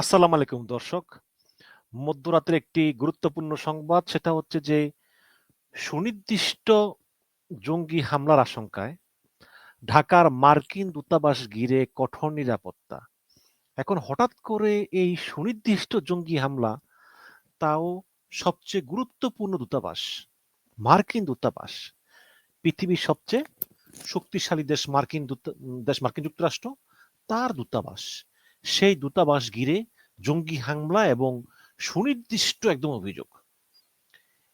আসসালামু আলাইকুম দর্শক। মধ্যরাতের একটি গুরুত্বপূর্ণ সংবাদ, সেটা হচ্ছে যে সুনির্দিষ্ট জঙ্গি হামলার আশঙ্কায় ঢাকার মার্কিন দূতাবাস ঘিরে কঠোর নিরাপত্তা। এখন হঠাৎ করে এই সুনির্দিষ্ট জঙ্গি হামলা তাও সবচেয়ে গুরুত্বপূর্ণ দূতাবাস, মার্কিন দূতাবাস, পৃথিবীর সবচেয়ে শক্তিশালী দেশ মার্কিন দেশ মার্কিন যুক্তরাষ্ট্র, তার দূতাবাস। সেই দূতাবাস ঘিরে জঙ্গি হামলা এবং সুনির্দিষ্ট একদম অভিযোগ।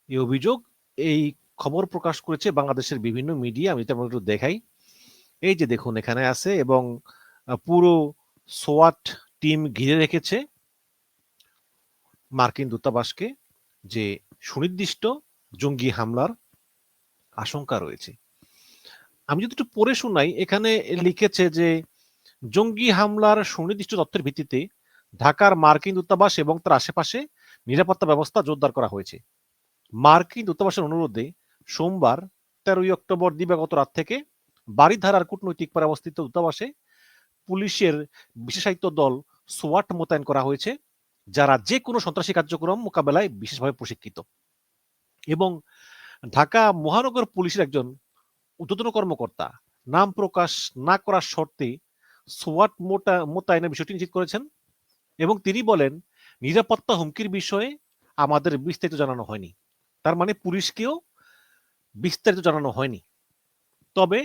এই অভিযোগ এই খবর প্রকাশ করেছে বাংলাদেশের বিভিন্ন মিডিয়া, আমি তেমন একটু দেখাই। এই যে দেখুন, এখানে আছে এবং পুরো সোয়াট টিম ঘিরে রেখেছে মার্কিন দূতাবাসকে যে সুনির্দিষ্ট জঙ্গি হামলার আশঙ্কা রয়েছে। আমি যদি একটু পড়ে শোনাই, এখানে লিখেছে যে জঙ্গি হামলার সুনির্দিষ্ট তথ্যের ভিত্তিতে ঢাকার মার্কিন দূতাবাস এবং তার আশেপাশে নিরাপত্তা ব্যবস্থা জোরদার করা হয়েছে। মার্কিন দূতাবাসের অনুরোধে সোমবার তেরোই অক্টোবর দিবাগত রাত থেকে বাড়িধারার কূটনৈতিক পাড়ে অবস্থিত দূতাবাসে পুলিশের বিশেষায়িত দল সোয়াট মোতায়েন করা হয়েছে, যারা যে কোনো সন্ত্রাসী কার্যক্রম মোকাবেলায় বিশেষভাবে প্রশিক্ষিত। এবং ঢাকা মহানগর পুলিশের একজন ঊর্ধ্বতন কর্মকর্তা, নাম প্রকাশ না করার শর্তে সোয়াট মোটা, মোতায়েনের বিষয়টি নিশ্চিত করেছেন এবং তিনি বলেন, নিরাপত্তা হুমকির বিষয়ে আমাদের বিস্তারিত জানানো হয়নি। তার মানে পুলিশকেও বিস্তারিত জানানো হয়নি। তবে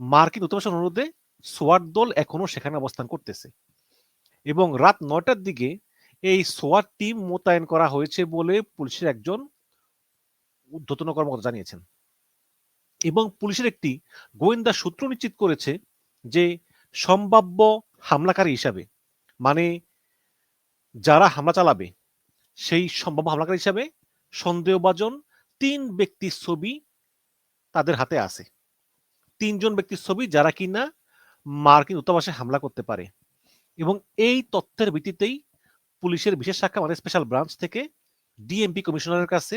মার্কিন দূতাবাসের অনুরোধে সোয়াট দল এখনও সেখানে অবস্থান করতেছে এবং রাত নয়টার দিকে এই সোয়াট টিম মোতায়েন করা হয়েছে বলে পুলিশের একজন ঊর্ধ্বতন কর্মকর্তা জানিয়েছেন এবং পুলিশের একটি গোয়েন্দা সূত্র নিশ্চিত করেছে যে সম্ভাব্য হামলাকারী হিসাবে মানে যারা হামলা চালাবে, সেই সম্ভাব্য হামলাকারী হিসাবে সন্দেহভাজন তিন ব্যক্তির ছবি তাদের হাতে আছে। তিনজন ব্যক্তির ছবি যারা কিনা মার্কিন দূতাবাসে হামলা করতে পারে এবং এই তথ্যের ভিত্তিতেই পুলিশের বিশেষ শাখা মানে স্পেশাল ব্রাঞ্চ থেকে ডিএমপি কমিশনারের কাছে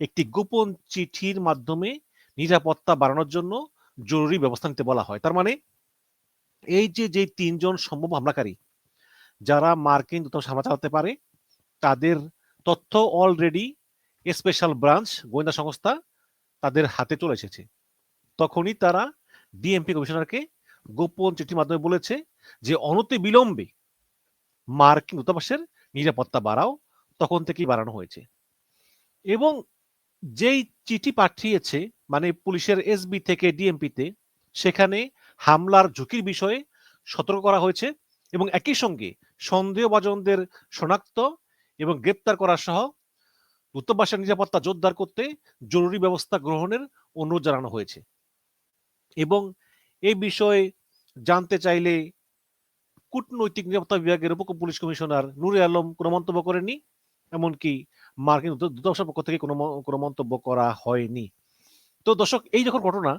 একটি গোপন চিঠির মাধ্যমে নিরাপত্তা বাড়ানোর জন্য জরুরি ব্যবস্থা নিতে বলা হয়। তার মানে এই যে যে তিনজন সম্ভব হামলাকারী, যারা মার্কিন দূতাবাস হামলা চালাতে পারে, তাদের তথ্য অলরেডি স্পেশাল ব্রাঞ্চ গোয়েন্দা সংস্থা, তাদের হাতে চলে এসেছে। তখনই তারা ডিএমপি কমিশনারকে গোপন চিঠির মাধ্যমে বলেছে যে অনতি বিলম্বে মার্কিন দূতাবাসের নিরাপত্তা বাড়াও, তখন থেকেই বাড়ানো হয়েছে। এবং যেই চিঠি পাঠিয়েছে মানে পুলিশের এসবি থেকে ডিএমপিতে সেখানে হামলার ঝুঁকির বিষয়ে সতর্ক করা হয়েছে এবং একই সঙ্গে সন্দেহভাজনদের শনাক্ত এবং গ্রেপ্তার করা সহ দূতাবাসের নিরাপত্তা জোরদার করতে জরুরি ব্যবস্থা গ্রহণের অনুরোধ জানানো হয়েছে। এবং এই বিষয়ে জানতে চাইলে কূটনৈতিক নিরাপত্তা বিভাগের উপ পুলিশ কমিশনার নুরে আলম কোনো মন্তব্য করেননি? এমনকি মার্কিন দূত- দূতাবাসের পক্ষ থেকে কোনো কোনো মন্তব্য করা হয়নি। তো দর্শক, এই যখন ঘটনা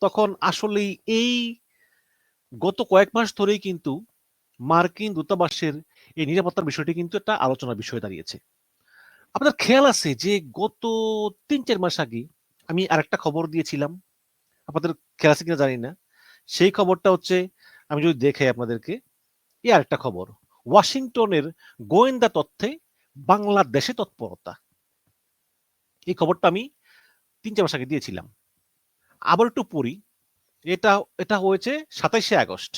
তখন আসলেই এই গত কয়েক মাস ধরেই কিন্তু মার্কিন দূতাবাসের এই নিরাপত্তার বিষয়টি কিন্তু একটা আলোচনার বিষয় দাঁড়িয়েছে। আপনার খেয়াল আছে যে গত তিন চার মাস আগে আমি আরেকটা খবর দিয়েছিলাম, আপনাদের খেয়াল আছে কিনা জানি না। সেই খবরটা হচ্ছে, আমি যদি দেখাই আপনাদেরকে, এই আরেকটা খবর, ওয়াশিংটনের গোয়েন্দা তথ্যে বাংলাদেশে তৎপরতা। এই খবরটা আমি তিন চার মাস আগে দিয়েছিলাম। আবার একটু পড়ি। এটা এটা হয়েছে সাতাইশে আগস্ট।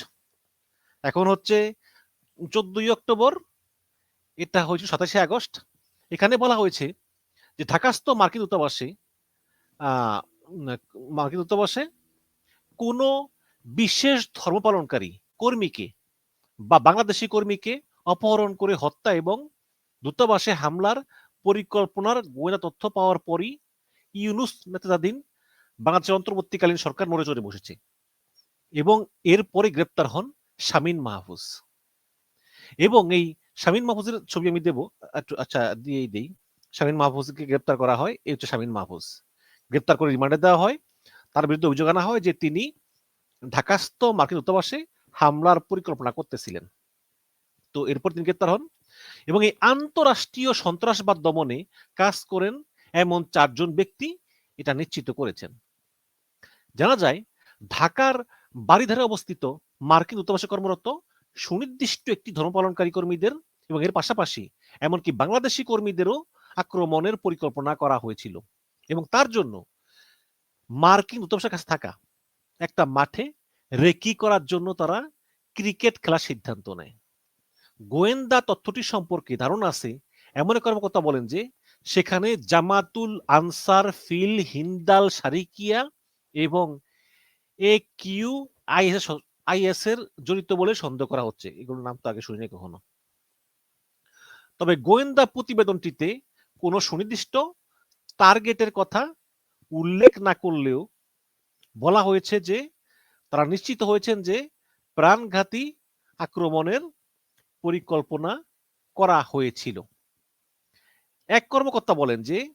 এখন হচ্ছে চোদ্দই অক্টোবর, এটা হয়েছে সাতাশে আগস্ট। এখানে বলা হয়েছে যে ঢাকাস্থ মার্কিন দূতাবাসে মার্কিন দূতাবাসে কোনো বিশেষ ধর্ম পালনকারী কর্মীকে বা বাংলাদেশি কর্মীকে অপহরণ করে হত্যা এবং দূতাবাসে হামলার পরিকল্পনার গোয়েন্দা তথ্য পাওয়ার পরই ইউনুস নেতৃত্বাধীন বাংলাদেশের অন্তর্বর্তীকালীন সরকার নড়ে চড়ে বসেছে। এবং এরপরে গ্রেপ্তার হন শামীন মাহফুজ। এবং এই শামীন মাহফুজের ছবি আমি দেবো। আচ্ছা দিয়েই দেই। শামীন মাহফুজকে গ্রেপ্তার করা হয়, এই হচ্ছে শামীন মাহফুজ। গ্রেপ্তার করে রিমান্ডে দেওয়া হয়। তার বিরুদ্ধে অভিযোগ আনা হয় যে তিনি ঢাকাস্থ মার্কিন দূতাবাসে হামলার পরিকল্পনা করতেছিলেন। তো এরপর তিনি গ্রেপ্তার হন এবং এই আন্তরাষ্ট্রীয় সন্ত্রাসবাদ দমনে কাজ করেন এমন চারজন ব্যক্তি এটা নিশ্চিত করেছেন। জানা যায়, ঢাকার বাড়িধারে অবস্থিত মার্কিন দূতাবাসে কর্মরত সুনির্দিষ্ট একটি ধর্ম পালনকারী কর্মীদের এবং এর পাশাপাশি এমনকি বাংলাদেশি কর্মীদেরও আক্রমণের পরিকল্পনা করা হয়েছিল এবং তার জন্য মার্কিন দূতাবাসের কাছে থাকা একটা মাঠে রেকি করার জন্য তারা ক্রিকেট খেলার সিদ্ধান্ত নেয়। গোয়েন্দা তথ্যটি সম্পর্কে ধারণা আছে, এমন এক কর্মকর্তা বলেন যে, সেখানে জামাতুল আনসার ফিল হিন্দাল সারিকিয়া এবং এ কিউ আইএস আইএস এর জড়িত বলে সন্দেহ করা হচ্ছে। এগুলোর নাম তো আগে শুনিনি কখনো। তবে গোয়েন্দা প্রতিবেদনটিতে কোনো সুনির্দিষ্ট টার্গেটের কথা উল্লেখ না করলেও বলা হয়েছে যে, তারা নিশ্চিত হয়েছেন যে প্রাণঘাতী আক্রমণের পরিকল্পনা করা হয়েছিল। এক কর্মকর্তা বলেন যে,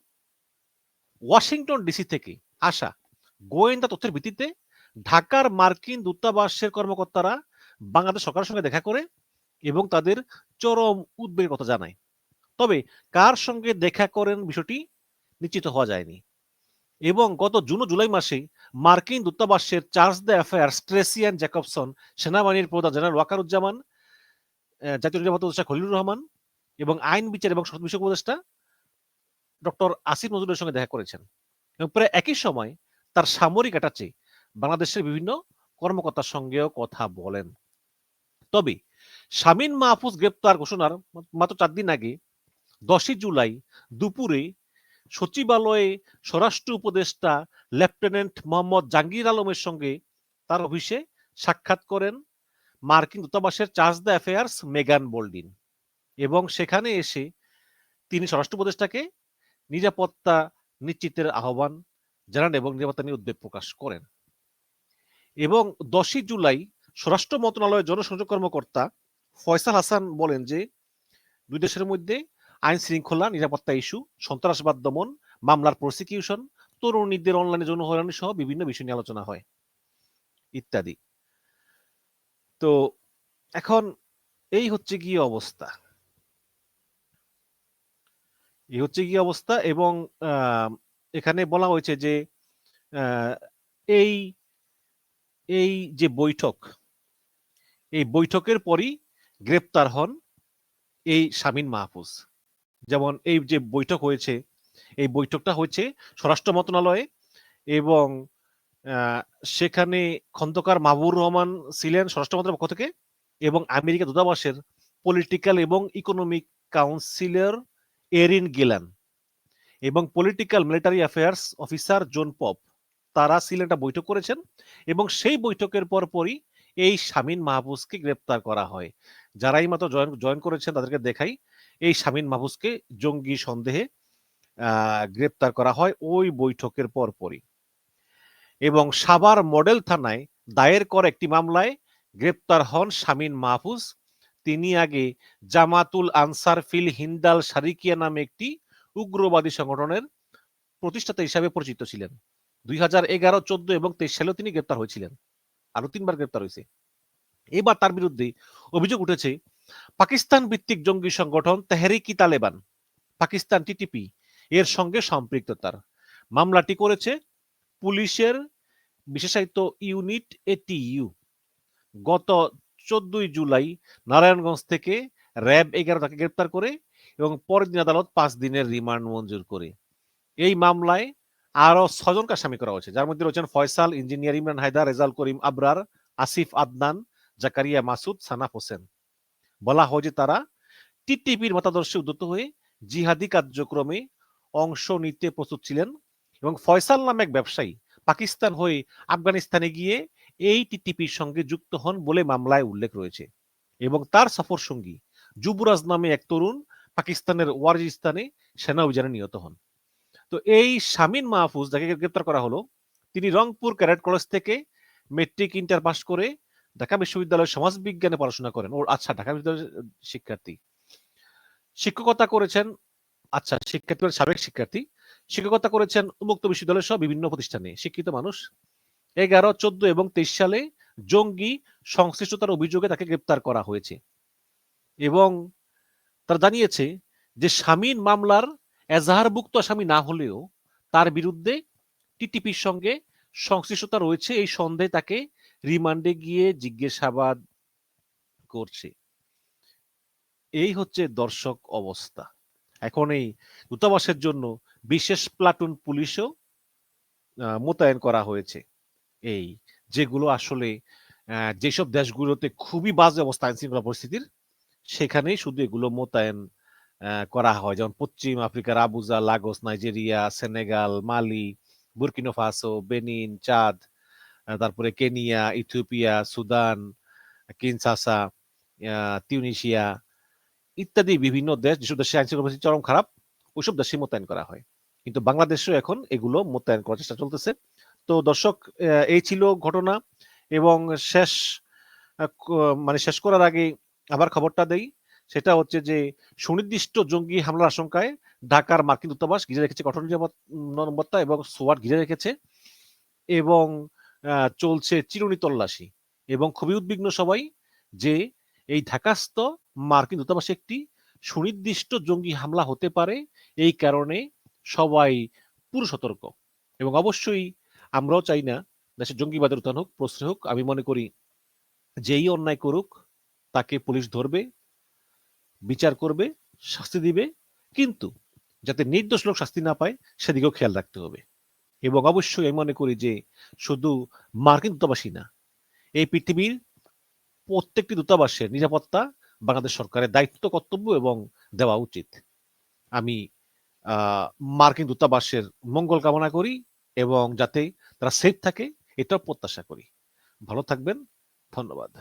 ওয়াশিংটন ডিসি থেকে আসা গোয়েন্দা তথ্যের ভিত্তিতে ঢাকার মার্কিন দূতাবাসের কর্মকর্তারা বাংলাদেশ সরকারের সঙ্গে দেখা করে এবং তাদের চরম উদ্বেগের কথা জানায়। তবে কার সঙ্গে দেখা করেন বিষয়টি নিশ্চিত হওয়া যায়নি এবং গত জুন জুলাই মাসে মার্কিন দূতাবাসের চার্জ দ্য অ্যাফেয়ার স্ট্রেসিয়ান জ্যাকবসন, সেনাবাহিনীর প্রধান জেনারেল ওয়াকারুজ্জামান জাতীয় নিরাপত্তা উপদেষ্টা খলিলুর রহমান এবং আইন বিচার এবং সংসদ বিষয়ক উপদেষ্টা ডক্টর আসিফ নজরুলের সঙ্গে দেখা করেছেন। এবং প্রায় একই সময় তার সামরিক অ্যাটাচে বাংলাদেশের বিভিন্ন কর্মকর্তার সঙ্গেও কথা বলেন। তবে শামীন মাহফুজ গ্রেপ্তার ঘোষণার মাত্র চার দিন আগে দশই জুলাই দুপুরে সচিবালয়ে স্বরাষ্ট্র উপদেষ্টা লেফটেন্যান্ট মোহাম্মদ জাহাঙ্গীর আলমের সঙ্গে তার অফিসে সাক্ষাৎ করেন মার্কিন দূতাবাসের চার্জ দ্য অ্যাফেয়ার্স মেগান বোল্ডিন এবং সেখানে এসে তিনি স্বরাষ্ট্র উপদেষ্টাকে নিরাপত্তা নিশ্চিতের আহ্বান জানান এবং নিরাপত্তা নিয়ে উদ্বেগ প্রকাশ করেন। এবং দশই জুলাই স্বরাষ্ট্র মন্ত্রণালয়ের জনসংযোগ কর্মকর্তা ফয়সাল হাসান বলেন যে, দুই দেশের মধ্যে আইন শৃঙ্খলা নিরাপত্তা ইস্যু, সন্ত্রাসবাদ দমন, মামলার প্রসিকিউশন, তরুণীদের অনলাইনে যৌন হয়রানি সহ বিভিন্ন বিষয় নিয়ে আলোচনা হয়, ইত্যাদি। তো এখন এই হচ্ছে কি অবস্থা। এই হচ্ছে কি অবস্থা এবং এখানে বলা হয়েছে যে এই এই যে বৈঠক, এই বৈঠকের পরই গ্রেপ্তার হন এই শামীন মাহফুজ। যেমন এই যে বৈঠক হয়েছে, এই বৈঠকটা হয়েছে স্বরাষ্ট্র মন্ত্রণালয়ে এবং সেখানে খন্দকার মাহবুর রহমান ছিলেন স্বরাষ্ট্র মন্ত্রণালয়ের পক্ষ থেকে এবং আমেরিকা দূতাবাসের পলিটিক্যাল এবং ইকোনমিক কাউন্সিলর এরিন গিলান। এবং political military affairs officer John Popp তারা একটা বৈঠক করেছেন এবং সেই বৈঠকের পরপরই এই শামীন মাহবুজকে গ্রেপ্তার করা হয়। যারাই মাত্র জয়েন জয়েন করেছেন তাদেরকে দেখাই, এই শামীন মাহবুজকে জঙ্গি সন্দেহে গ্রেপ্তার করা হয় ওই বৈঠকের পরপরই। এবং সাবার মডেল থানায় দায়ের করা একটি মামলায় গ্রেপ্তার হন শামীন মাহফুজ। তিনি আগে জামাতুল আনসার ফিল হিন্দাল সারিকিয়া নামে একটি উগ্রবাদী সংগঠনের প্রতিষ্ঠাতা হিসাবে পরিচিত ছিলেন। দুই হাজার এগারো, চোদ্দ এবং তেইশ সালেও তিনি গ্রেপ্তার হয়েছিলেন। আরও তিনবার গ্রেপ্তার হয়েছে। এবার তার বিরুদ্ধে অভিযোগ উঠেছে, পাকিস্তান ভিত্তিক জঙ্গি সংগঠন তেহরিকি তালেবান, পাকিস্তান টিটিপি এর সঙ্গে সম্পৃক্ততার। মামলাটি করেছে পুলিশের বিশেষায়িত ইউনিট এটিইউ গত চোদ্দই জুলাই নারায়ণগঞ্জ থেকে র্যাব এগারো তাকে গ্রেপ্তার করে এবং পরের দিন আদালত পাঁচ দিনের রিমান্ড মঞ্জুর করে। এই মামলায় আরও ছজনকে আসামি করা হয়েছে। যার মধ্যে রয়েছেন ফয়সাল, ইঞ্জিনিয়ার ইমরান হায়দার রেজাল করিম আবরার, আসিফ আদনান, জাকারিয়া মাসুদ, সানাফ হোসেন। বলা হয় যে তারা টিটিপির মতাদর্শে উদ্যত হয়ে জিহাদি কার্যক্রমে অংশ নিতে প্রস্তুত ছিলেন এবং ফয়সাল নামে এক ব্যবসায়ী পাকিস্তান হয়ে আফগানিস্তানে গিয়ে এই টিটিপির সঙ্গে যুক্ত হন বলে মামলায় উল্লেখ রয়েছে। এবং তার সফর সঙ্গী যুবরাজ নামে এক তরুণ পাকিস্তানের ওয়ারজিস্তানে সেনা অভিযানে নিহত হন। তো এই শামীন মাহফুজ, যাকে গ্রেপ্তার করা হলো, তিনি রংপুর ক্যারেট কলেজ থেকে মেট্রিক ইন্টার পাস করে ঢাকা বিশ্ববিদ্যালয়ের সমাজ বিজ্ঞানে পড়াশোনা করেন। ওর আচ্ছা ঢাকা বিশ্ববিদ্যালয়ের শিক্ষার্থী। শিক্ষকতা করেছেন আচ্ছা শিক্ষার্থী মানে সাবেক শিক্ষার্থী। শিক্ষকতা করেছেন উন্মুক্ত বিশ্ববিদ্যালয় সহ বিভিন্ন প্রতিষ্ঠানে। শিক্ষিত মানুষ। এগারো, চোদ্দ এবং তেইশ সালে জঙ্গি সংশ্লিষ্টতার অভিযোগে তাকে গ্রেপ্তার করা হয়েছে। এবং তারা জানিয়েছে যে স্বামীর মামলার এজাহারভুক্ত আসামি না হলেও তার বিরুদ্ধে টিটিপির সঙ্গে সংশ্লিষ্টতা রয়েছে। এই সন্দেহে তাকে রিমান্ডে গিয়ে জিজ্ঞাসাবাদ করছে। এই হচ্ছে দর্শক অবস্থা। এখন এই দূতাবাসের জন্য বিশেষ প্লাটুন পুলিশও মোতায়েন করা হয়েছে। এই যেগুলো আসলে যেসব দেশগুলোতে খুবই বাজে অবস্থা আইন শৃঙ্খলা পরিস্থিতির সেখানেই শুধু এগুলো মোতায়েন করা হয়। যেমন পশ্চিম আফ্রিকার Abuja, Lagos, Nigeria, Senegal, Mali, Burkina Faso, Benin, Chad তারপরে Kenya, Ethiopia, Sudan, Kinshasa Tunisia ইত্যাদি বিভিন্ন দেশ যেসব দেশে আইন শৃঙ্খলা চরম খারাপ, ওইসব দেশে মোতায়েন করা হয়। কিন্তু বাংলাদেশেও এখন এগুলো মোতায়েন করার চেষ্টা চলতেছে। তো দর্শক এই ছিল ঘটনা এবং শেষ মানে শেষ করার আগে আবার খবরটা দেই, সেটা হচ্ছে যে, সুনির্দিষ্ট জঙ্গি হামলার আশঙ্কায় ঢাকার মার্কিন দূতাবাস ঘিরে রেখেছে কঠোর নিরাপত- নিরাপত্তা এবং সোয়াট ঘিরে রেখেছে এবং চলছে চিরুনি তল্লাশি এবং খুবই উদ্বিগ্ন সবাই যে, এই ঢাকাস্থ মার্কিন দূতাবাসে একটি সুনির্দিষ্ট জঙ্গি হামলা হতে পারে এই কারণে সবাই পুরো সতর্ক এবং অবশ্যই আমরাও চাই না দেশে জঙ্গিবাদের উত্থান হোক, প্রশ্রয় হোক, আমি মনে করি যেই অন্যায় করুক তাকে পুলিশ ধরবে, বিচার করবে, শাস্তি দিবে, কিন্তু যাতে নির্দোষ লোক শাস্তি না পায়, সেদিকেও খেয়াল রাখতে হবে। এবং অবশ্যই আমি মনে করি যে শুধু মার্কিন দূতাবাসী না, এই পৃথিবীর প্রত্যেকটি দূতাবাসের নিরাপত্তা বাংলাদেশ সরকারের দায়িত্ব, কর্তব্য এবং দেওয়া উচিত। আমি মার্কিন দূতাবাসের মঙ্গল কামনা করি এবং যাতে তারা সেফ থাকে, এটাও প্রত্যাশা করি। ভালো থাকবেন, ধন্যবাদ।